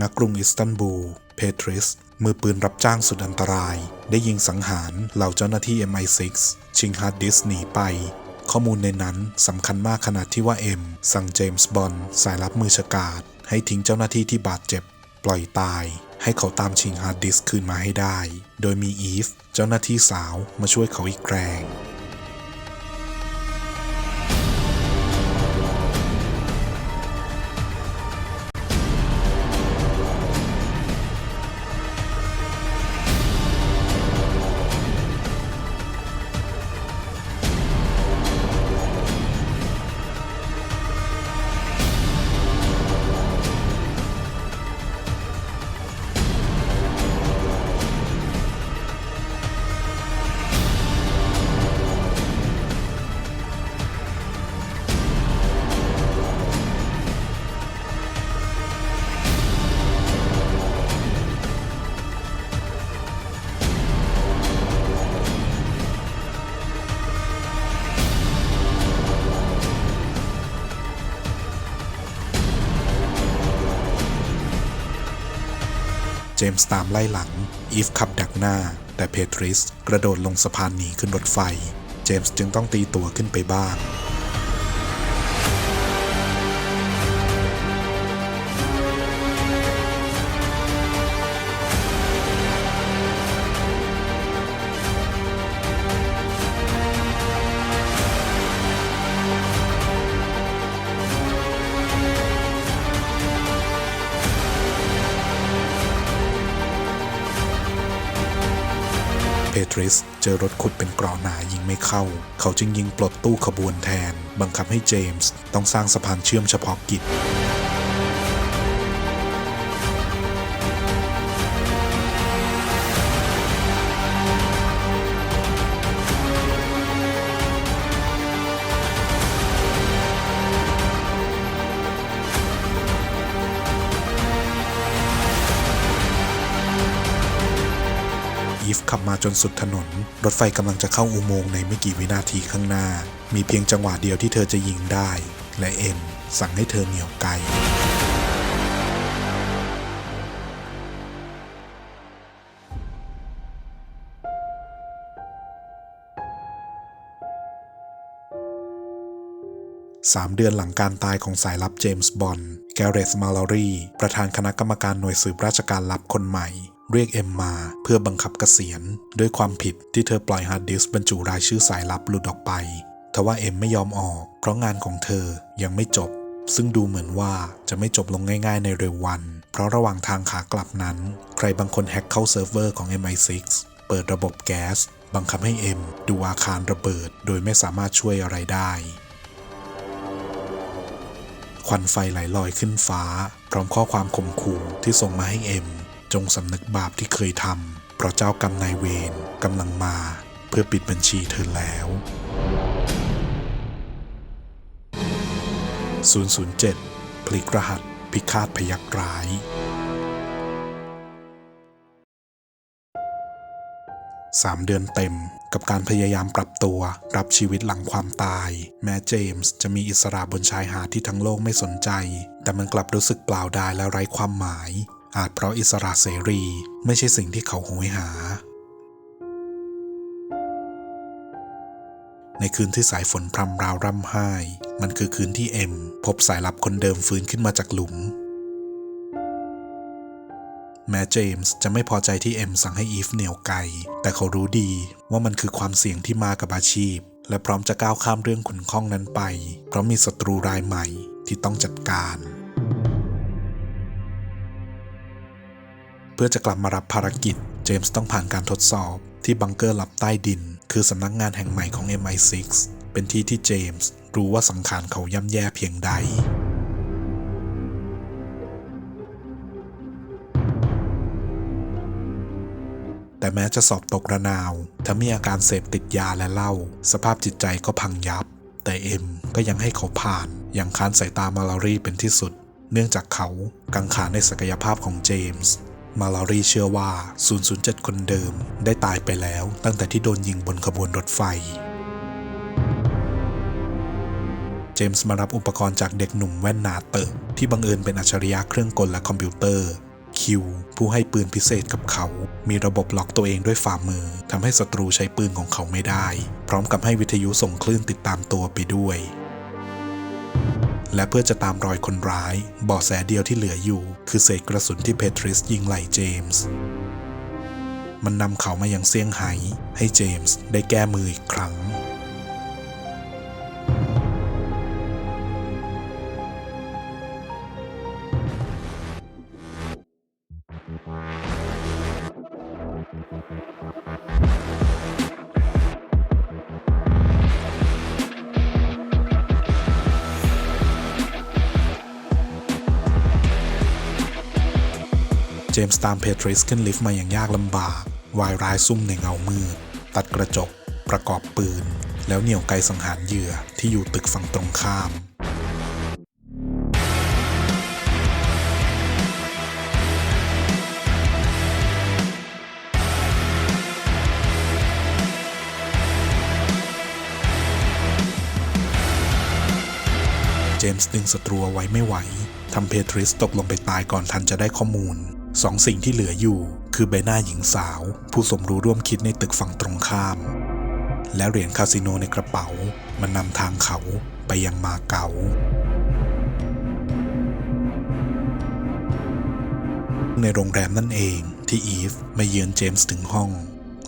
ณกรุงอิสตันบูล เพทริส มือปืนรับจ้างสุดอันตราย ได้ยิงสังหารเหล่าเจ้าหน้าที่ MI6 ชิงฮาร์ดดิสหนีไป ข้อมูลในนั้นสำคัญมากขนาดที่ว่าเอ็มสั่งเจมส์บอนด์สายลับมือฉกาจให้ทิ้งเจ้าหน้าที่ที่บาดเจ็บ ปล่อยตาย ให้เขาตามชิงฮาร์ดดิสคืนมาให้ได้ โดยมีอีฟเจ้าหน้าที่สาวมาช่วยเขาอีกแรง มส์ตามไล่หลัง อีฟขับดักหน้า แต่เพทริสกระโดดลงสะพานหนีขึ้นรถไฟ เจมส์จึงต้องตีตัวขึ้นไปบ้าง เพทริสเจอรถขุดเป็นกรอหนายิงไม่เข้า เขาจึงยิงปลดตู้ขบวนแทน บังคับให้เจมส์ต้องสร้างสะพานเชื่อมเฉพาะกิจ มาจนสุดถนน รถไฟกำลังจะเข้าอุโมงค์ในไม่กี่วินาทีข้างหน้า มีเพียงจังหวะเดียวที่เธอจะยิงได้ และเอ็มสั่งให้เธอเหนี่ยวไกลสามเดือนหลังการตายของสายลับเจมส์บอนด์แกเรตมาลอรีประธานคณะกรรมการหน่วยสืบราชการลับคนใหม่ เรียกเอ็มมาเพื่อบังคับเกษียณ ด้วยความผิดที่เธอปล่อยฮาร์ดดิสก์บรรจุรายชื่อสายลับหลุดออกไป ทว่าเอ็มไม่ยอมออก เพราะงานของเธอยังไม่จบ ซึ่งดูเหมือนว่าจะไม่จบลงง่าย ๆ ในเร็ววัน เพราะระหว่างทางขากลับนั้น ใครบางคนแฮ็กเข้าเซิร์ฟเวอร์ของ MI6 เปิดระบบแก๊ส บังคับให้เอ็มดูอาคารระเบิด โดยไม่สามารถช่วยอะไรได้ควันไฟไหลลอยขึ้นฟ้า พร้อมข้อความข่มขู่ที่ส่งมาให้เอ็ม จงสำนึกบาปที่เคยทำเพราะเจ้ากรรมนายเวรกำลังมาเพื่อปิดบัญชีเธอแล้ว 007 พลิกรหัสพิฆาตพยักร้ายสามเดือนเต็มกับการพยายามปรับตัว รับชีวิตหลังความตาย แม้เจมส์จะมีอิสระบนชายหาดที่ทั้งโลกไม่สนใจ แต่มันกลับรู้สึกเปล่าดายและไร้ความหมาย อาจเพราะอิสระเสรีไม่ใช่สิ่งที่เขาโหยหา ในคืนที่สายฝนพรำราวร่ำไห้ มันคือคืนที่เอ็ม พบสายลับคนเดิมฟื้นขึ้นมาจากหลุม แม้เจมส์จะไม่พอใจที่เอ็มสั่งให้อีฟเหนี่ยวไกแต่เขารู้ดีว่ามันคือความเสี่ยงที่มากับอาชีพ และพร้อมจะก้าวข้ามเรื่องขุนข้องนั้นไป เพราะมีศัตรูรายใหม่ที่ต้องจัดการ เพื่อจะกลับมารับภารกิจ เจมส์ต้องผ่านการทดสอบที่บังเกอร์ลับใต้ดิน คือสำนักงานแห่งใหม่ของ MI6 เป็นที่ที่เจมส์รู้ว่าสังขารเขาย่ำแย่เพียงใดแต่แม้จะสอบตกระนาวถ้ามีอาการเสพติดยาและเหล้า สภาพจิตใจก็พังยับ แต่เอ็มก็ยังให้เขาผ่าน อย่างค้านสายตามาลารีเป็นที่สุด เนื่องจากเขากังขาในศักยภาพของเจมส์ มาลารีเชื่อว่า 007 คนเดิมได้ตายไปแล้วตั้งแต่ที่โดนยิงบนขบวนรถไฟ เจมส์มารับอุปกรณ์จากเด็กหนุ่มแว่นหนาเตอะที่บังเอิญเป็นอัจฉริยะเครื่องกลและคอมพิวเตอร์ คิว ผู้ให้ปืนพิเศษกับเขา มีระบบล็อกตัวเองด้วยฝ่ามือทำให้ศัตรูใช้ปืนของเขาไม่ได้ พร้อมกับให้วิทยุส่งคลื่นติดตามตัวไปด้วย และเพื่อจะตามรอยคนร้ายเบาะแสเดียวที่เหลืออยู่ คือเศษกระสุนที่เพทริสยิงไหล่เจมส์ มันนำเขามายังเซี่ยงไฮ้ให้เจมส์ได้แก้มืออีกครั้ง เจมส์ตามเพทริสขึ้นลิฟต์มาอย่างยากลำบาก วายร้ายซุ่มในเงามืด ตัดกระจก ประกอบปืน แล้วเหนี่ยวไกสังหารเหยื่อที่อยู่ตึกฝั่งตรงข้ามเจมส์ดึงศัตรูไว้ไม่ไหว ทำเพทริสตกลงไปตายก่อนทันจะได้ข้อมูล สองสิ่งที่เหลืออยู่ คือใบหน้าหญิงสาว ผู้สมรู้ร่วมคิดในตึกฝั่งตรงข้าม และเหรียญคาสิโนในกระเป๋า มันนำทางเขาไปยังมาเก๊าในโรงแรมนั่นเองที่อีฟมาเยือนเจมส์ถึงห้อง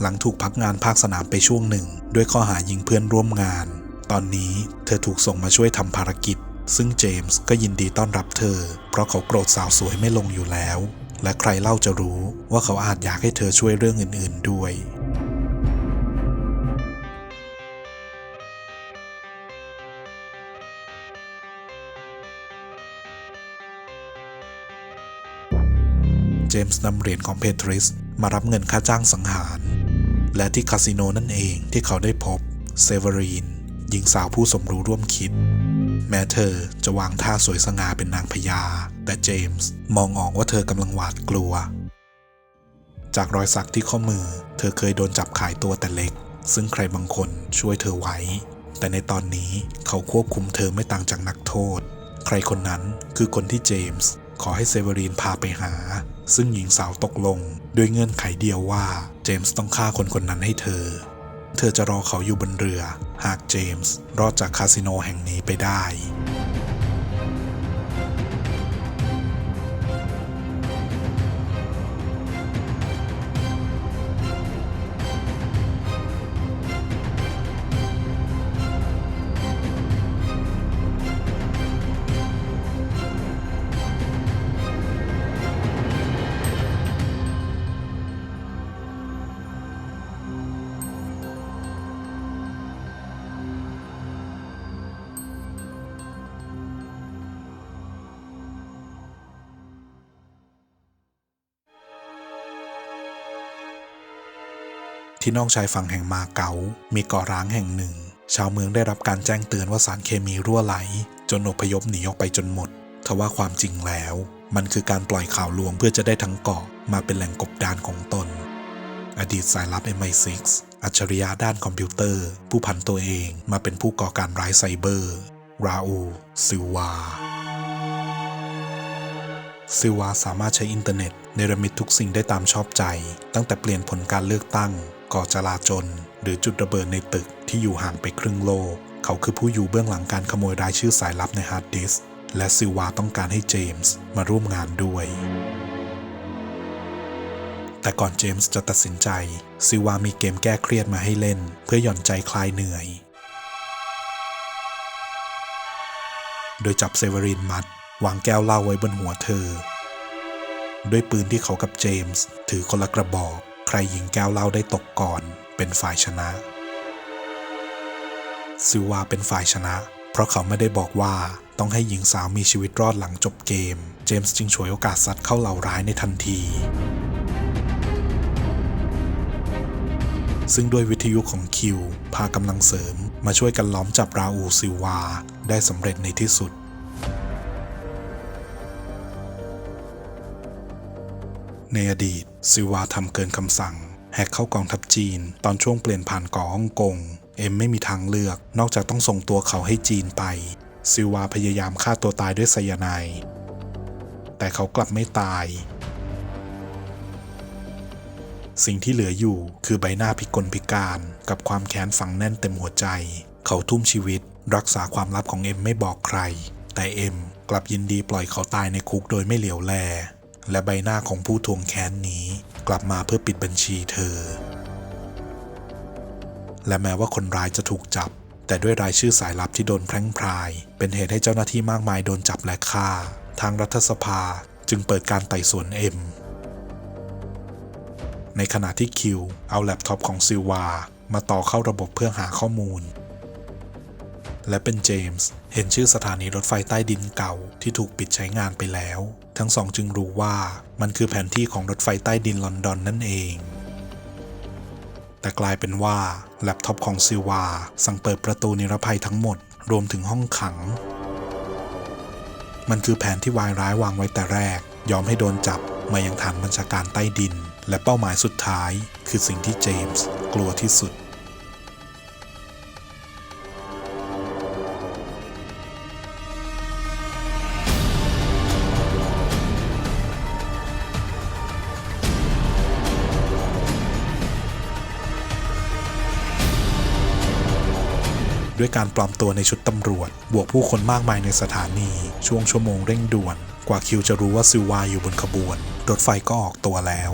หลังถูกพักงานภาคสนามไปช่วงหนึ่ง ด้วยข้อหายิงเพื่อนร่วมงาน ตอนนี้เธอถูกส่งมาช่วยทำภารกิจ ซึ่งเจมส์ก็ยินดีต้อนรับเธอ เพราะเขาโกรธสาวสวยไม่ลงอยู่แล้ว และใครเล่าจะรู้ว่าเขาอาจอยากให้เธอช่วยเรื่องอื่น ๆด้วย เจมส์นำเหรียญของเพทริสมารับเงินค่าจ้างสังหาร และที่คาสิโนนั่นเองที่เขาได้พบเซเวอรีนหญิงสาวผู้สมรู้ร่วมคิด แม้เธอจะวางท่าสวยสง่าเป็นนางพญา แต่เจมส์มองออกว่าเธอกำลังหวาดกลัว จากรอยสักที่ข้อมือ เธอเคยโดนจับขายตัวแต่เล็ก ซึ่งใครบางคนช่วยเธอไว้ แต่ในตอนนี้เขาควบคุมเธอไม่ต่างจากนักโทษ ใครคนนั้นคือคนที่เจมส์ขอให้เซเวอรีนพาไปหา ซึ่งหญิงสาวตกลง ด้วยเงื่อนไขเดียวว่าเจมส์ต้องฆ่าคนคนนั้นให้เธอ เธอจะรอเขาอยู่บนเรือ หากเจมส์รอดจากคาสิโนแห่งนี้ไปได้ ที่นอกชายฝั่งแห่งมาเก๊ามีเกาะร้างแห่งหนึ่ง ชาวเมืองได้รับการแจ้งเตือนว่าสารเคมีรั่วไหล จนอพยพหนีออกไปจนหมดทว่าความจริงแล้ว มันคือการปล่อยข่าวลวงเพื่อจะได้ทั้งเกาะมาเป็นแหล่งกบดานของตน อดีตสายลับ MI6 อัจฉริยะด้านคอมพิวเตอร์ ผู้พันตัวเองมาเป็นผู้ก่อการร้ายไซเบอร์ ราอูซิวาซิวาสามารถใช้อินเทอร์เน็ตเนรมิตทุกสิ่งได้ตามชอบใจ ตั้งแต่เปลี่ยนผลการเลือกตั้ง ก่อจลาจลหรือจุดระเบิดในตึกที่อยู่ห่างไปครึ่งโลก เขาคือผู้อยู่เบื้องหลังการขโมยรายชื่อสายลับในฮาร์ดดิสก์และซิวาต้องการให้เจมส์มาร่วมงานด้วย แต่ก่อนเจมส์จะตัดสินใจ ซิวามีเกมแก้เครียดมาให้เล่น เพื่อหย่อนใจคลายเหนื่อย โดยจับเซเวอรินมัด วางแก้วเหล้าไว้บนหัวเธอ ด้วยปืนที่เขากับเจมส์ถือคนละกระบอก ใครยิงแก้วเหล้าได้ตกก่อนเป็นฝ่ายชนะ ซิลวาเป็นฝ่ายชนะ เพราะเขาไม่ได้บอกว่าต้องให้หญิงสาวมีชีวิตรอดหลังจบเกม เจมส์จึงฉวยโอกาสซัดเข้าเหล่าร้ายในทันที ซึ่งด้วยวิทยุของคิว พากำลังเสริมมาช่วยกันล้อมจับราอูซิลวา ได้สำเร็จในที่สุด ในอดีตซิวาทำเกินคำสั่ง แฮกเข้ากองทัพจีน ตอนช่วงเปลี่ยนผ่านเกาะฮ่องกง เอ็มไม่มีทางเลือก นอกจากต้องส่งตัวเขาให้จีนไป ซิวาพยายามฆ่าตัวตายด้วยไซยาไนด์แต่เขากลับไม่ตาย สิ่งที่เหลืออยู่คือใบหน้าพิกลพิการกับความแค้นฝังแน่นเต็มหัวใจ เขาทุ่มชีวิต รักษาความลับของเอ็มไม่บอกใคร แต่เอ็มกลับยินดีปล่อยเขาตายในคุกโดยไม่เหลียวแล และใบหน้าของผู้ทวงแค้นนี้กลับมาเพื่อปิดบัญชีเธอ และแม้ว่าคนร้ายจะถูกจับ แต่ด้วยรายชื่อสายลับที่โดนแพร่งพราย เป็นเหตุให้เจ้าหน้าที่มากมายโดนจับและฆ่า ทางรัฐสภาจึงเปิดการไต่สวนเอ็ม ในขณะที่คิว เอาแล็ปท็อปของซิลวา มาต่อเข้าระบบเพื่อหาข้อมูล และเป็นเจมส์ เห็นชื่อสถานีรถไฟใต้ดินเก่าที่ถูกปิดใช้งานไปแล้ว ทั้งสองจึงรู้ว่ามันคือแผนที่ของรถไฟใต้ดินลอนดอนนั่นเอง แต่กลายเป็นว่าแล็ปท็อปของซิวา สั่งเปิดประตูนิรภัยทั้งหมด รวมถึงห้องขัง มันคือแผนที่วายร้ายวางไว้แต่แรก ยอมให้โดนจับมายังฐานบัญชาการใต้ดิน และเป้าหมายสุดท้าย คือสิ่งที่เจมส์กลัวที่สุด ด้วยการปลอมตัวในชุดตำรวจ บวกผู้คนมากมายในสถานี ช่วงชั่วโมงเร่งด่วน กว่าคิวจะรู้ว่าซิลวาอยู่บนขบวน รถไฟก็ออกตัวแล้ว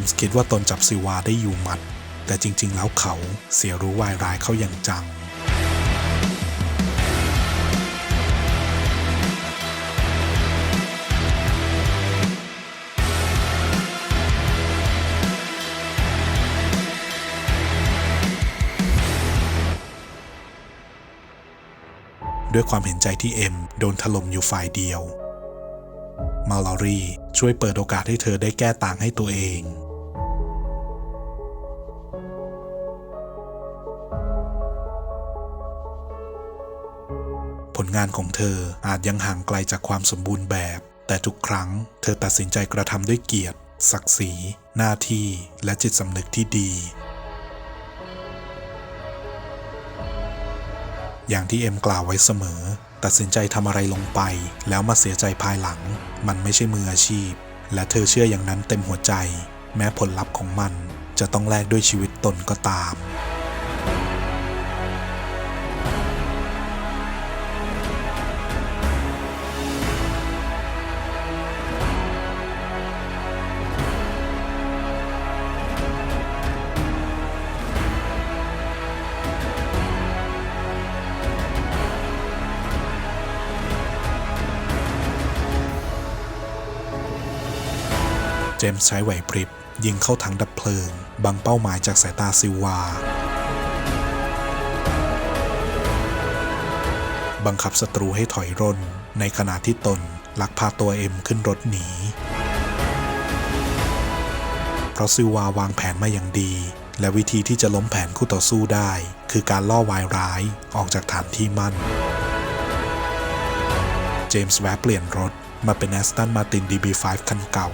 มส์คิดว่าตนจับซิวาได้อยู่หมัด แต่จริง ๆ แล้วเขาเสียรู้วายร้ายเข้าอย่างจังด้วยความเห็นใจที่เอ็มโดนถล่มอยู่ฝ่ายเดียว มาลอรีช่วยเปิดโอกาสให้เธอได้แก้ต่างให้ตัวเอง ลงานของเธออาจยังห่างไกลจากความสมบูรณ์แบบ แต่ทุกครั้งเธอตัดสินใจกระทำด้วยเกียรติ ศักดิ์ศรี หน้าที่และจิตสำนึกที่ดี อย่างที่เอ็มกล่าวไว้เสมอ ตัดสินใจทำอะไรลงไป แล้วมาเสียใจภายหลัง มันไม่ใช่มืออาชีพ และเธอเชื่ออย่างนั้นเต็มหัวใจ แม้ผลลัพธ์ของมันจะต้องแลกด้วยชีวิตตนก็ตาม จมส์ใช้ไหวพริบ ยิงเข้าถังดับเพลิง บังเป้าหมายจากสายตาซิวา บังคับศัตรูให้ถอยร่น ในขณะที่ตนลักพาตัวเอ็มขึ้นรถหนี เพราะซิวาวางแผนมาอย่างดี และวิธีที่จะล้มแผนคู่ต่อสู้ได้ คือการล่อวายร้ายออกจากฐานที่มั่น เจมส์แวะเปลี่ยนรถมาเป็นแอสตันมาติน DB5 คันเก่า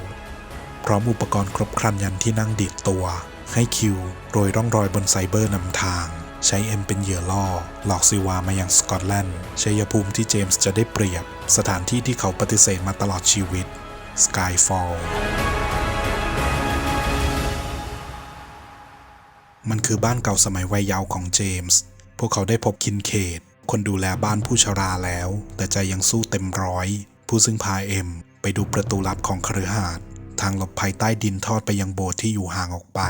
พร้อมอุปกรณ์ครบครันยันที่นั่งดีดตัว ให้คิวโรยร่องรอยบนไซเบอร์นำทาง ใช้เอ็มเป็นเหยื่อล่อ หลอกซิวามายังสกอตแลนด์ชัยภูมิที่เจมส์จะได้เปรียบ สถานที่ที่เขาปฏิเสธมาตลอดชีวิต Skyfall มันคือบ้านเก่าสมัยวัยเยาว์ของเจมส์ พวกเขาได้พบคินเคดคนดูแลบ้านผู้ชราแล้ว แต่ใจยังสู้เต็มร้อย ผู้ซึ่งพาเอ็มไปดูประตูลับของคฤหาสน์ ทางหลบภัยใต้ดินทอดไปยังโบสถ์ที่อยู่ห่างออกไป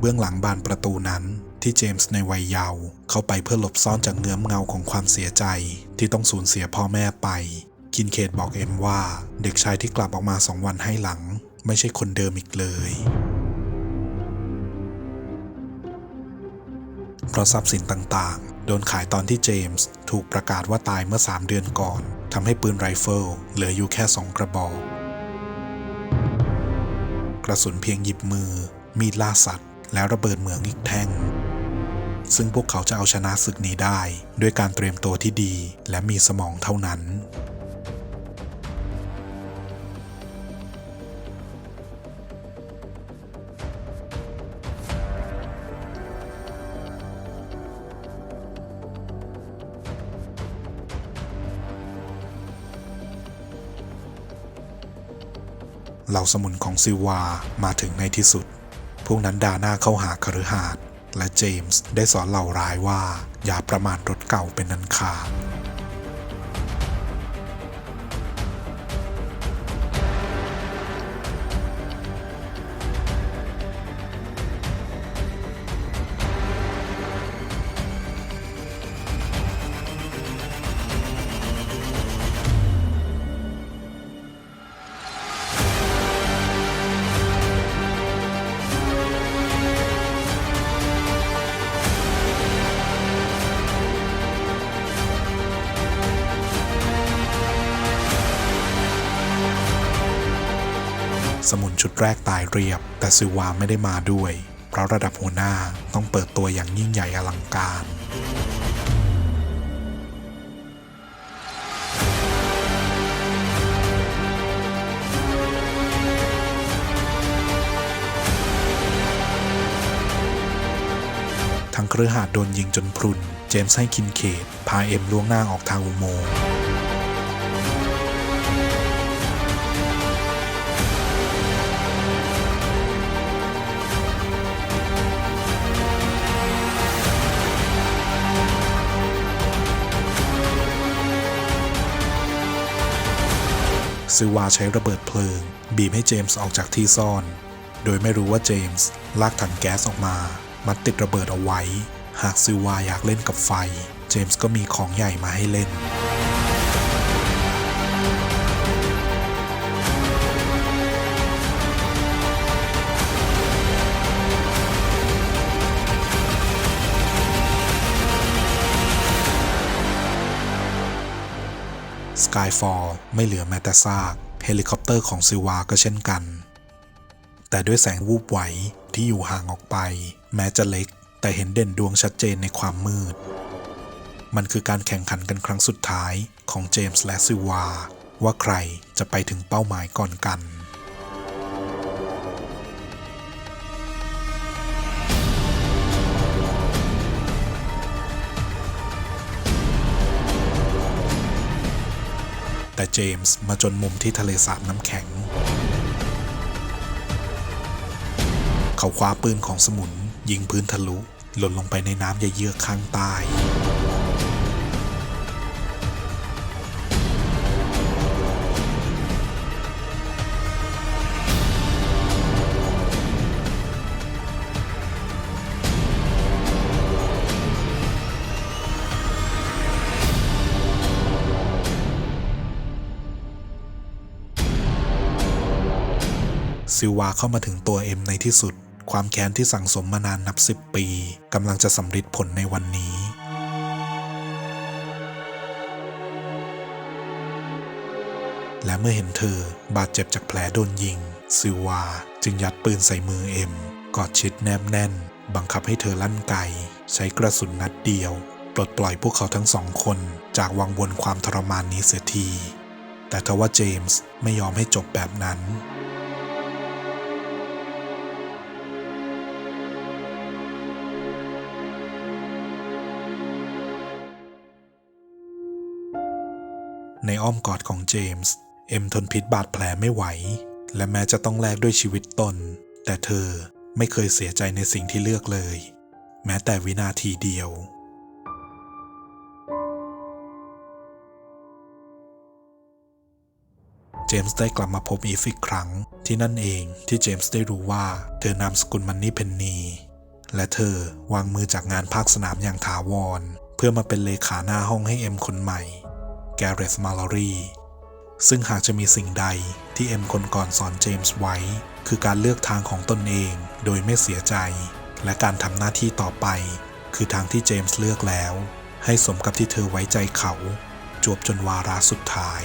เบื้องหลังบานประตูนั้นที่เจมส์ในวัยเยาว์เข้าไปเพื่อหลบซ่อนจากเงื้อมเงาของความเสียใจ ที่ต้องสูญเสียพ่อแม่ไป คินเคดบอกเอ็มว่า เด็กชายที่กลับออกมาสองวันให้หลัง ไม่ใช่คนเดิมอีกเลยเพราะทรัพย์สินต่างๆ โดนขายตอนที่เจมส์ถูกประกาศว่าตายเมื่อ 3 เดือนก่อนทำให้ปืนไรเฟิลเหลืออยู่แค่ 2 กระบอก กระสุนเพียงหยิบมือ มีดล่าสัตว์ แล้วระเบิดเหมืองอีกแท่ง ซึ่งพวกเขาจะเอาชนะศึกนี้ได้ ด้วยการเตรียมตัวที่ดีและมีสมองเท่านั้น เหล่าสมุนของซิวามาถึงในที่สุด พวกนั้นด่าหน้าเข้าหาคฤหาสน์และเจมส์ได้สอนเหล่าร้ายว่า อย่าประมาทรถเก่าเป็นนันขาด สมุนชุดแรกตายเรียบ แต่ซิวาไม่ได้มาด้วย เพราะระดับหัวหน้าต้องเปิดตัวอย่างยิ่งใหญ่อลังการทั้งเครือหาดโดนยิงจนพรุน เจมส์ให้คินเขต พาเอ็มล่วงหน้าออกทางอุโมงค์ ซิลวาใช้ระเบิดเพลิง บีบให้เจมส์ออกจากที่ซ่อน โดยไม่รู้ว่าเจมส์ลากถังแก๊สออกมา มัดติดระเบิดเอาไว้ หากซิลวาอยากเล่นกับไฟ เจมส์ก็มีของใหญ่มาให้เล่น สกายฟอลไม่เหลือแม้แต่ซากเฮลิคอปเตอร์ของซิวาก็เช่นกัน แต่ด้วยแสงวูบไหวที่อยู่ห่างออกไป แม้จะเล็ก แต่เห็นเด่นดวงชัดเจนในความมืด มันคือการแข่งขันกันครั้งสุดท้ายของเจมส์และซิวา ว่าใครจะไปถึงเป้าหมายก่อนกัน แต่เจมส์มาจนมุมที่ทะเลสาบน้ำแข็ง เขาคว้าปืนของสมุนยิงพื้นทะลุ หล่นลงไปในน้ำเยือกๆข้างใต้ ซิลวาเข้ามาถึงตัวเอ็มในที่สุด ความแค้นที่สั่งสมมานานนับสิบปีกำลังจะสำเร็จผลในวันนี้และเมื่อเห็นเธอบาดเจ็บจากแผลโดนยิง ซิวา จึงยัดปืนใส่มือเอ็ม กอดชิดแนบแน่น บังคับให้เธอลั่นไก ใช้กระสุนนัดเดียว ปลดปล่อยพวกเขาทั้งสองคน จากวังวนความทรมานนี้เสียที แต่ทว่าเจมส์ไม่ยอมให้จบแบบนั้น ในอ้อมกอดของเจมส์ เอ็มทนพิษบาดแผลไม่ไหว และแม้จะต้องแลกด้วยชีวิตตน แต่เธอไม่เคยเสียใจในสิ่งที่เลือกเลย แม้แต่วินาทีเดียว เจมส์ได้กลับมาพบอีฟอีกครั้ง ที่นั่นเองที่เจมส์ได้รู้ว่า เธอนามสกุลมันนี่เพนนีและเธอวางมือจากงานภาคสนามอย่างถาวร เพื่อมาเป็นเลขาหน้าห้องให้เอ็มคนใหม่ แกเรธมาลอรีซึ่งหากจะมีสิ่งใดที่เอ็มคนก่อนสอนเจมส์ไว้ คือการเลือกทางของตนเองโดยไม่เสียใจ และการทำหน้าที่ต่อไป คือทางที่เจมส์เลือกแล้ว ให้สมกับที่เธอไว้ใจเขา จวบจนวาระสุดท้าย